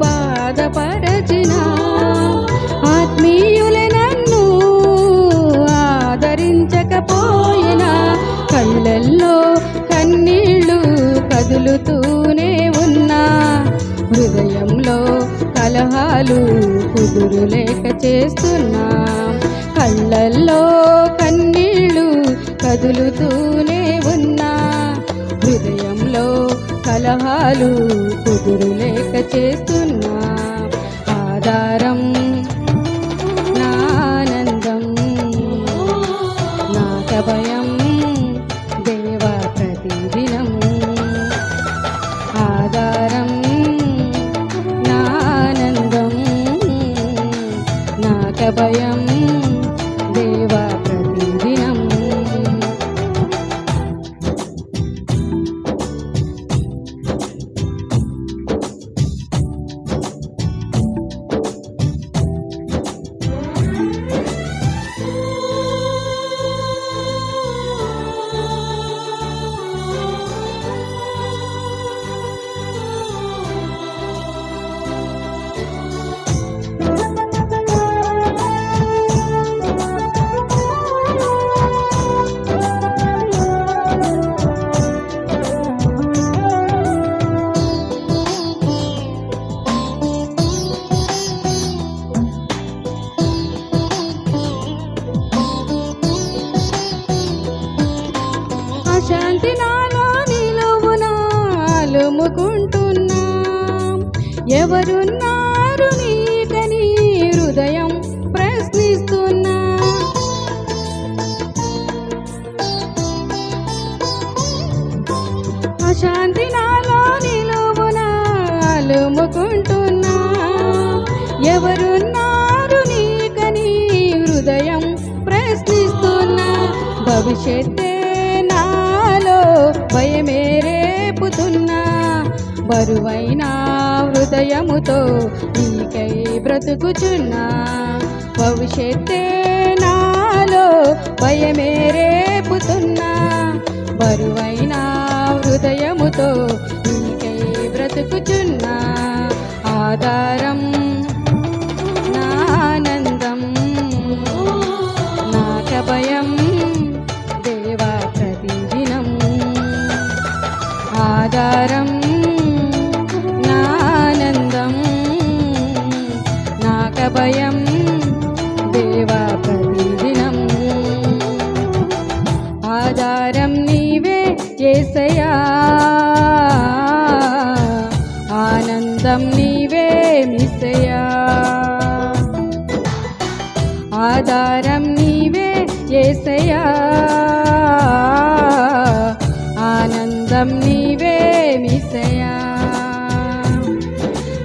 బాధపరచిన కళ్ళల్లో కన్నీళ్ళు కదులుతూనే ఉన్నా. హృదయంలో కలహాలు కుదురులేక చేస్తున్నా. కళ్ళల్లో కన్నీళ్ళు కదులుతూనే ఉన్నా. హృదయంలో కలహాలు కుదురు లేక చేస్తున్నా. ఆధారం నా ఆనందం నాక భయం దేవా ప్రతిదినం. ఆధారం నా ఆనందం నాక భయం ఎవరున్నారు నీకని హృదయం ప్రశ్నిస్తున్నా? అశాంతి నాలో నిలువున అలుముకుంటున్నా. ఎవరున్నారు నీకని హృదయం ప్రశ్నిస్తున్నా? భవిష్యత్తే నాలో భయమే రేపుతున్నా. బరువైన హృదయముతో నీకై బ్రతుకుచున్నా. భవిష్యత్తే నాలో భయమే రేపుతున్నా. బరువైన హృదయముతో నీకై బ్రతుకుచున్నా. ఆధారం నానందం నాక భయం దేవా ప్రతిదినం. ఆధారం ఏసయా ఆనందం నీవే మిసయా? ఆధారం నీవే ఏసయా ఆనందం నీవే మిసయా?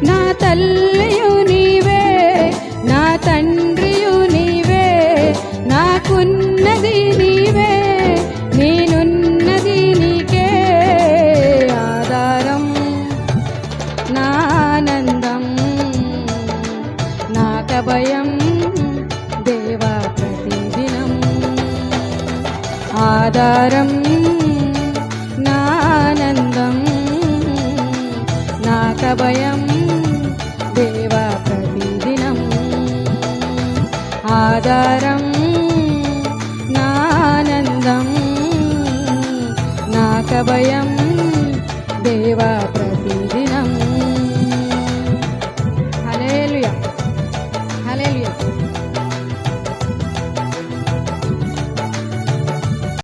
నా తల్లి ఆధారం నా ఆనందం నా భయం దేవా ప్రతిదినం. ఆధారం నా ఆనందం నా భయం దేవా ప్రతిదినం.